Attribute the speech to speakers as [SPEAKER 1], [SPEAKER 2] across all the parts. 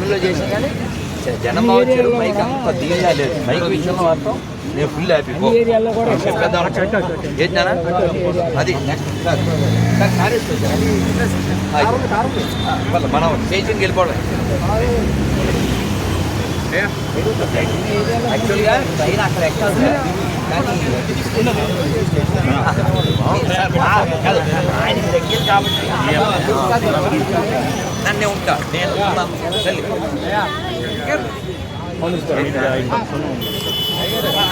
[SPEAKER 1] టైంలో చేసాం కానీ జనం వచ్చారు మైక్ అంత దీనిలా లేదు. మైక్ విషయంలో మాత్రం నేను ఫుల్ హ్యాపీ పో. చెప్పేద్దాం ఏంటి నాన్న? అది మనం స్టేషన్కి వెళ్ళిపోవడం. యాక్చువల్గా ట్రైన్ అక్కడ ఎక్కాలి సార్. కానీ నన్నే ఉంటా నేను.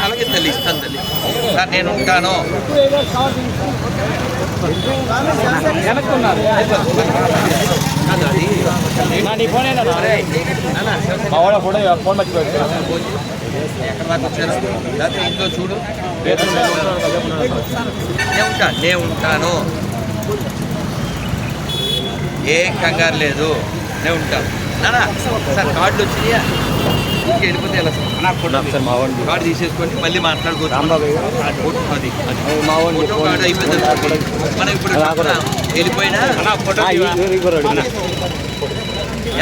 [SPEAKER 1] అలాగే తల్లి ఇస్తాను తల్లి. సార్ నేను ఉంటాను. అది నాన్న,
[SPEAKER 2] మా వాడు ఫోటో ఫోన్ మర్చిపోయాడు
[SPEAKER 1] ఎక్కడ దాకా వచ్చారు? లేకపోతే ఇంట్లో చూడు నేను ఉంటాను. నేను ఉంటాను. ఏం కంగారు లేదు నేను ఉంటాను నానా సార్ కార్డులు వచ్చినాయా వెళ్ళిపోతే ఎలా సార్ కార్డు తీసేసుకొని మళ్ళీ మాట్లాడుకోవచ్చు అది ఫోటో కార్డు అయిపోయింది. మనం ఇప్పుడు. వెళ్ళిపోయినా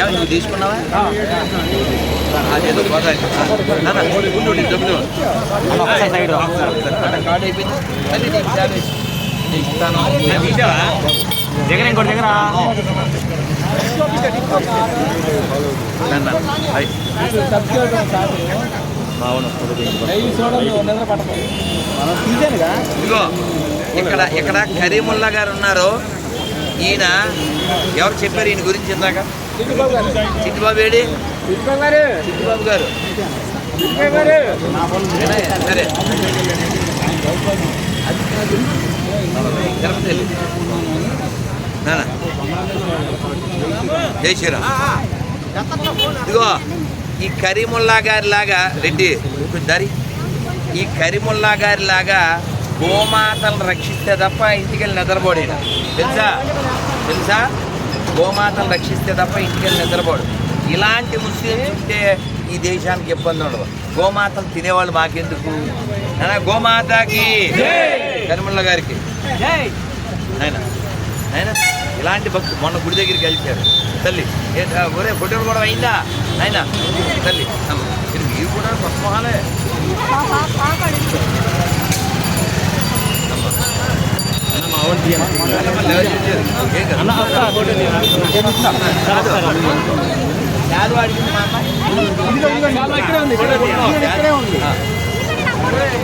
[SPEAKER 1] నువ్వు తీసుకున్నావా అదేదో బాగా డబ్బులు కార్డు అయిపోయింది మళ్ళీ నీకు ఇస్తాను
[SPEAKER 2] దగ్గర ఇంకోటి దగ్గర.
[SPEAKER 1] ఇదిగో ఇక్కడ ఇక్కడ కరీముల్లా గారు ఉన్నారు. ఈయన ఎవరు చెప్పారు ఈయన గురించి ఇందాక? చిట్టిబాబు ఏడి? చిట్టిబాబు గారు. సరే. తిరుపతి జై శ్రీరామ్. ఇదిగో ఈ కరీముల్లా గారి లాగా రెడ్డి దారి. ఈ కరీముల్లా గారి లాగా గోమాతలను రక్షిస్తే తప్ప ఇంటికి వెళ్ళి నిద్రపోడు. తెలుసా? తెలుసా? గోమాతలను రక్షిస్తే తప్ప ఇంటికి వెళ్ళి నిద్రపోడు. ఇలాంటి ముస్లింస్ ఉంటే ఈ దేశానికి ఇబ్బంది ఉండదు. గోమాతలు తినేవాళ్ళు మాకెందుకు? గోమాతకి. కరీముల్లా గారికి. ఆయన ఆయన ఇలాంటి భక్తులు మొన్న గుడి దగ్గరికి వెళ్తారు తల్లి ఒరే ఫోటోలు కూడా అయిందా? ఆయన తల్లి మీరు కూడా కొత్త మొహాలే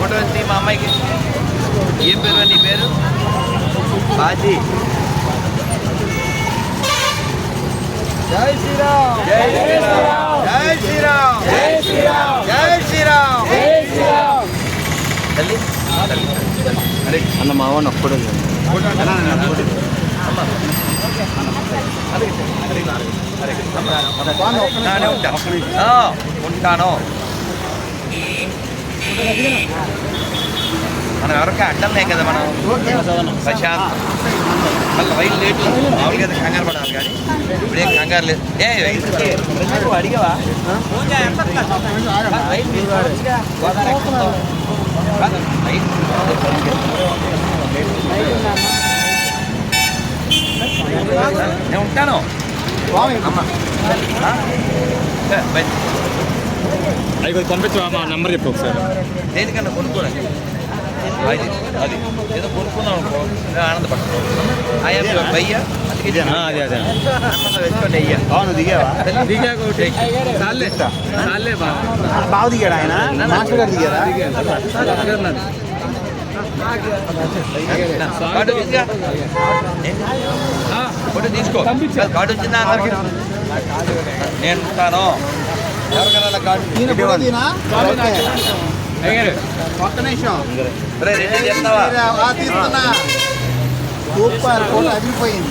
[SPEAKER 2] ఫోటో
[SPEAKER 1] మా అమ్మాయికి ఏం పేరు నీ పేరు? బాజీ. జై శ్రీరామ్. జై శ్రీరామ్. జై శ్రీరామ్. జై శ్రీరామ్. జై శ్రీరామ్. తల్లి. తల్లి. అరే.
[SPEAKER 2] అన్న మా వాడిని ఒక ఫోటో తీయండి.
[SPEAKER 1] నానే ఉంటాను. మనం ఎవరికి అడ్డలే కదా మనం. ప్రశాంత్. మళ్ళీ రైలు లేట్ ఉంది. మామూలుగా అయితే కంగారు పడాలి కానీ ఇప్పుడేం కంగారు లేదు ఏ ఇంతకీ నువ్వు అడిగావా రైలు మీరు చూడొచ్చుగా. గోదావరి ఎక్కుతావు. కాదు, రైలు నేను ఉంటాను అమ్మ ఆ? ఏ, బయట.
[SPEAKER 2] అవి కొంచెం పంపించు మా నెంబర్ చెప్పు ఒకసారి
[SPEAKER 1] దేనికన్నా కొనుక్కోరండి అది అది. ఏదో కొనుక్కున్నాం అనుకో. నేను ఆనందపడతాను ఆయా భయ్య అందుకే
[SPEAKER 2] ఆ, అదే అదే.
[SPEAKER 1] వేసుకోండి అయ్యా
[SPEAKER 2] అవును దిగావా? బాగా దిగాడు ఆయన? మాస్టర్ గారు దిగారా?
[SPEAKER 1] కార్డు? ఫోటో తీసుకో. కార్డు వచ్చిందా అందరికి? నేను ఉంటాను. ఎవరికైనా కార్డు
[SPEAKER 3] ఒక్క నిమిషం. తీస్తున్నా. సూపర్ ఫోటో అదిరిపోయింది.